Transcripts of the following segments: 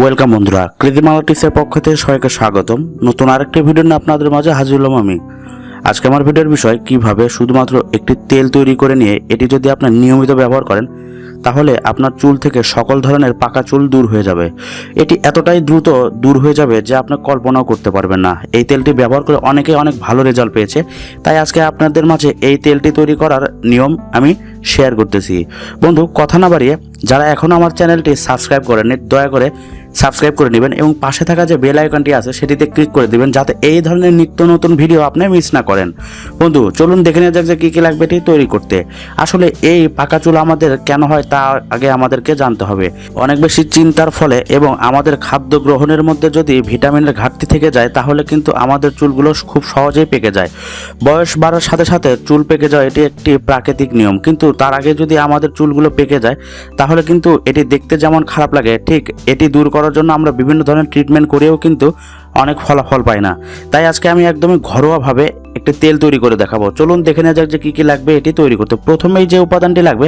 Welcome বন্ধুরা কৃতিমালা টিসের পক্ষ থেকে সবাইকে স্বাগতম। নতুন আরেকটি ভিডিও নিয়ে আপনাদের মাঝে হাজির হলাম আমি। আজকে আমার ভিডিওর বিষয়, কীভাবে শুধুমাত্র একটি তেল তৈরি করে নিয়ে এটি যদি আপনার নিয়মিত ব্যবহার করেন, তাহলে আপনার চুল থেকে সকল ধরনের পাকা চুল দূর হয়ে যাবে। এটি এতটাই দ্রুত দূর হয়ে যাবে যে আপনি কল্পনাও করতে পারবেন না। এই তেলটি ব্যবহার করে অনেকে অনেক ভালো রেজাল্ট পেয়েছে। তাই আজকে আপনাদের মাঝে এই তেলটি তৈরি করার নিয়ম আমি শেয়ার করতেছি। বন্ধু, কথা না বাড়িয়ে, যারা এখনও আমার চ্যানেলটি সাবস্ক্রাইব করেননি, দয়া করে সাবস্ক্রাইব করে নেবেন এবং পাশে থাকা যে বেল আইকনটি আছে সেটিতে ক্লিক করে দিবেন যাতে এই ধরনের নিত্য নতুন ভিডিও আপনি মিস না করেন। বন্ধু, চলুন দেখে নেওয়া যাক যে কী কী লাগবে এটি তৈরি করতে। আসলে এই পাকা চুল আমাদের কেন হয় তা আগে আমাদেরকে জানতে হবে। অনেক বেশি চিন্তার ফলে এবং আমাদের খাদ্য গ্রহণের মধ্যে যদি ভিটামিনের ঘাটতি থেকে যায়, তাহলে কিন্তু আমাদের চুলগুলো খুব সহজেই পেকে যায়। বয়স বাড়ার সাথে সাথে চুল পেকে যায় এটি একটি প্রাকৃতিক নিয়ম। কিন্তু তার আগে যদি আমাদের চুলগুলো পেকে যায়, তাহলে কিন্তু এটি দেখতে যেমন খারাপ লাগে, ঠিক এটি দূর করার জন্য আমরা বিভিন্ন ধরনের ট্রিটমেন্ট করেও কিন্তু অনেক ফলাফল পাই না। তাই আজকে আমি একদমই ঘরোয়াভাবে একটি তেল তৈরি করে দেখাবো। চলুন দেখে নেওয়া যাক যে কী কী লাগবে এটি তৈরি করতে। প্রথমেই যে উপাদানটি লাগবে,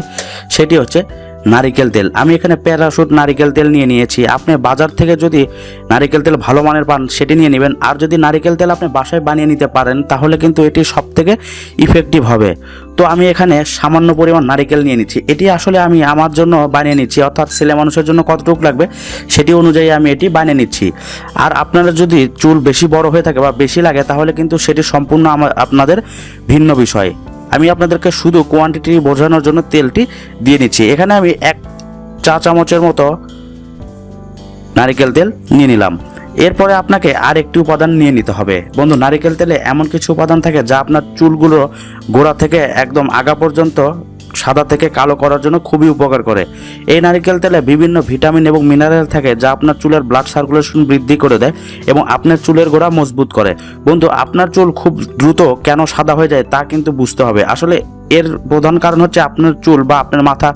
সেটি হচ্ছে নারিকেল তেল। আমি এখানে প্যারাশুট নারিকেল তেল নিয়ে নিয়েছি। আপনি বাজার থেকে যদি নারিকেল তেল ভালো মানের পান, সেটি নিয়ে নেবেন। আর যদি নারিকেল তেল আপনি বাসায় বানিয়ে নিতে পারেন, তাহলে কিন্তু এটি সব থেকে ইফেক্টিভ হবে। তো আমি এখানে সামান্য পরিমাণ নারিকেল নিয়ে নিচ্ছি। এটি আসলে আমি আমার জন্য বানিয়ে নিচ্ছি, অর্থাৎ ছেলে মানুষের জন্য কতটুকু লাগবে, সেটি অনুযায়ী আমি এটি বানিয়ে নিচ্ছি। আর আপনারা যদি চুল বেশি বড় হয়ে থাকে বা বেশি লাগে, তাহলে কিন্তু সেটি সম্পূর্ণ আপনাদের ভিন্ন বিষয়। আমি আপনাদেরকে শুধু কোয়ান্টিটি বোঝানোর জন্য তেলটি দিয়ে নিচ্ছি। এখানে আমি এক চা চামচের মতো নারিকেল তেল নিয়ে নিলাম। এরপরে আপনাকে আর একটি উপাদান নিয়ে নিতে হবে। বন্ধু, নারিকেল তেলে এমন কিছু উপাদান থাকে যা আপনার চুলগুলো গোড়া থেকে একদম আগা পর্যন্ত সাদা থেকে কালো করার জন্য খুবই উপকার করে। এই নারিকেল তেলে বিভিন্ন ভিটামিন এবং মিনারেল থাকে যা আপনার চুলের ব্লাড সার্কুলেশন বৃদ্ধি করে দেয় এবং আপনার চুলের গোড়া মজবুত করে। বন্ধু, আপনার চুল খুব দ্রুত কেন সাদা হয়ে যায় তা কিন্তু বুঝতে হবে। আসলে এর প্রধান কারণ হচ্ছে আপনার চুল বা আপনার মাথা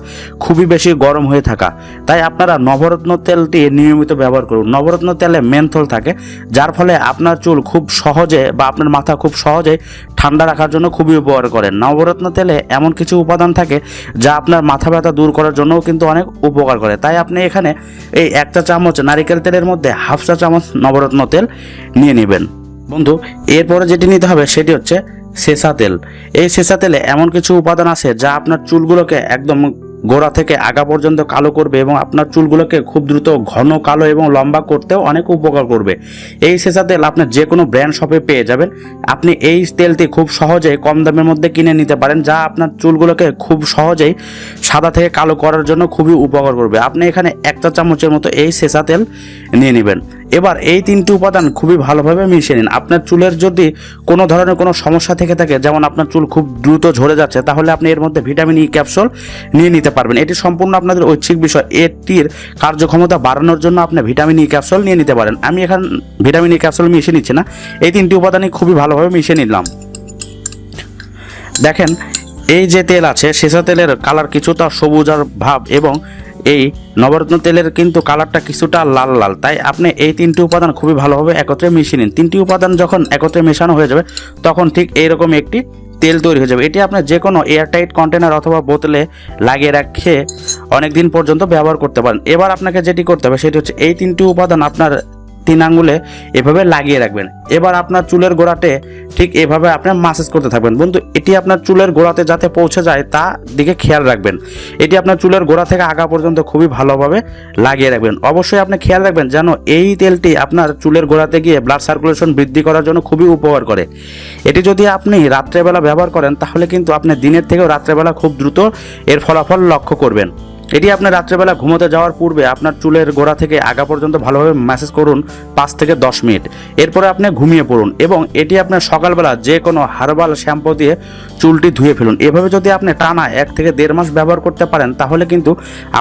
খুবই বেশি গরম হয়ে থাকা। তাই আপনারা নবরত্ন তেলটি নিয়মিত ব্যবহার করুন। নবরত্ন তেলে মেনথল থাকে, যার ফলে আপনার চুল খুব সহজে বা আপনার মাথা খুব সহজে ঠান্ডা রাখার জন্য খুবই উপকার করে। নবরত্ন তেলে এমন কিছু উপাদান থাকে যা আপনার মাথা ব্যথা দূর করার জন্যও কিন্তু অনেক উপকার করে। তাই আপনি এখানে এই একটা চামচ নারিকেল তেলের মধ্যে হাফ চা চামচ নবরত্ন তেল নিয়ে নেবেন। বন্ধু, এরপরে যেটি নিতে হবে সেটি হচ্ছে সেসা তেল। এই সেসা তেলে এমন কিছু উপাদান আছে যা আপনার চুলগুলোকে একদম গোড়া থেকে আগা পর্যন্ত কালো করবে এবং আপনার চুলগুলোকে খুব দ্রুত ঘন, কালো এবং লম্বা করতেও অনেক উপকার করবে। এই সেসা তেল আপনার যে কোনো ব্র্যান্ড শপে পেয়ে যাবেন। আপনি এই তেলটি খুব সহজে কম দামের মধ্যে কিনে নিতে পারেন, যা আপনার চুলগুলোকে খুব সহজেই সাদা থেকে কালো করার জন্য খুবই উপকার করবে। আপনি এখানে একটা চামচের মতো এই সেসা তেল নিয়ে নেবেন। এবার এই তিনটি উপাদান খুবই ভালোভাবে মিশিয়ে নিন। আপনার চুলের যদি কোনো ধরনের কোনো সমস্যা থেকে থাকে, যেমন আপনার চুল খুব দ্রুত ঝরে যাচ্ছে, তাহলে আপনি এর মধ্যে ভিটামিন ই ক্যাপসুল নিয়ে নিতে পারবেন। এটি সম্পূর্ণ আপনাদের ঐচ্ছিক বিষয়। এটির কার্যক্ষমতা বাড়ানোর জন্য আপনি ভিটামিন ই ক্যাপসুল নিয়ে নিতে পারেন। আমি এখন ভিটামিন ই ক্যাপসুল মিশিয়ে নিচ্ছি না। এই তিনটি উপাদানই খুবই ভালোভাবে মিশিয়ে নিলাম। দেখেন, এই যে তেল আছে, সেসা তেলের কালার কিছুটা সবুজ আর ভাব এবং এই নবরত্ন তেলের কিন্তু কালারটা কিছুটা লাল লাল। তাই আপনি এই তিনটি উপাদান খুবই ভালোভাবে একত্রে মিশিয়ে নিন। তিনটি উপাদান যখন একত্রে মেশানো হয়ে যাবে, তখন ঠিক এইরকম একটি তেল তৈরি হয়ে যাবে। এটি আপনার যে কোনো এয়ারটাইট কন্টেনার অথবা বোতলে লাগিয়ে রাখে অনেক দিন পর্যন্ত ব্যবহার করতে পারেন। এবার আপনাকে যেটি করতে হবে, সেটি হচ্ছে এই তিনটি উপাদান আপনার তিন আঙ্গুলে এভাবে লাগিয়ে রাখবেন। এবার আপনার চুলের গোড়াতে ঠিক এভাবে আপনার মাসাজ করতে থাকবেন। বন্ধু, এটি আপনার চুলের গোড়াতে যাতে পৌঁছে যায়, তা দিকে খেয়াল রাখবেন। এটি আপনার চুলের গোড়া থেকে আগা পর্যন্ত খুবই ভালোভাবে লাগিয়ে রাখবেন। অবশ্যই আপনি খেয়াল রাখবেন যেন এই তেলটি আপনার চুলের গোড়াতে গিয়ে ব্লাড সার্কুলেশন বৃদ্ধি করার জন্য খুবই উপকার করে। এটি যদি আপনি রাত্রেবেলা ব্যবহার করেন, তাহলে কিন্তু আপনি দিনের থেকেও রাত্রেবেলা খুব দ্রুত এর ফলাফল লক্ষ্য করবেন। এটি আপনার রাত্রেবেলা ঘুমোতে যাওয়ার পূর্বে আপনার চুলের গোড়া থেকে আগা পর্যন্ত ভালোভাবে ম্যাসেজ করুন পাঁচ থেকে দশ মিনিট। এরপরে আপনি ঘুমিয়ে পড়ুন এবং এটি আপনার সকালবেলা যে কোনো হার্বাল শ্যাম্পু দিয়ে চুলটি ধুয়ে ফেলুন। এভাবে যদি আপনি টানা এক থেকে দেড় মাস ব্যবহার করতে পারেন, তাহলে কিন্তু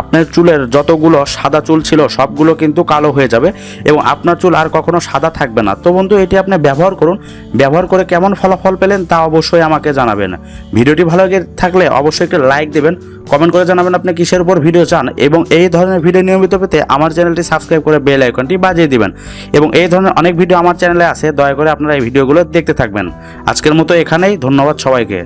আপনার চুলের যতগুলো সাদা চুল ছিল সবগুলো কিন্তু কালো হয়ে যাবে এবং আপনার চুল আর কখনো সাদা থাকবে না। তো বন্ধু, এটি আপনি ব্যবহার করুন। ব্যবহার করে কেমন ফলাফল পেলেন তা অবশ্যই আমাকে জানাবেন। ভিডিওটি ভালো থাকলে অবশ্যই একটি লাইক দেবেন। কমেন্ট করে জানাবেন আপনি কিসের উপর ভিডিও চান এবং এই ধরনের ভিডিও নিয়মিত পেতে আমার চ্যানেলটি সাবস্ক্রাইব করে বেল আইকনটি বাজিয়ে দিবেন এবং এই ধরনের অনেক ভিডিও আমার চ্যানেলে আছে, দয়া করে আপনারা এই ভিডিওগুলো দেখতে থাকবেন। আজকের মতো এখানেই, ধন্যবাদ সবাইকে।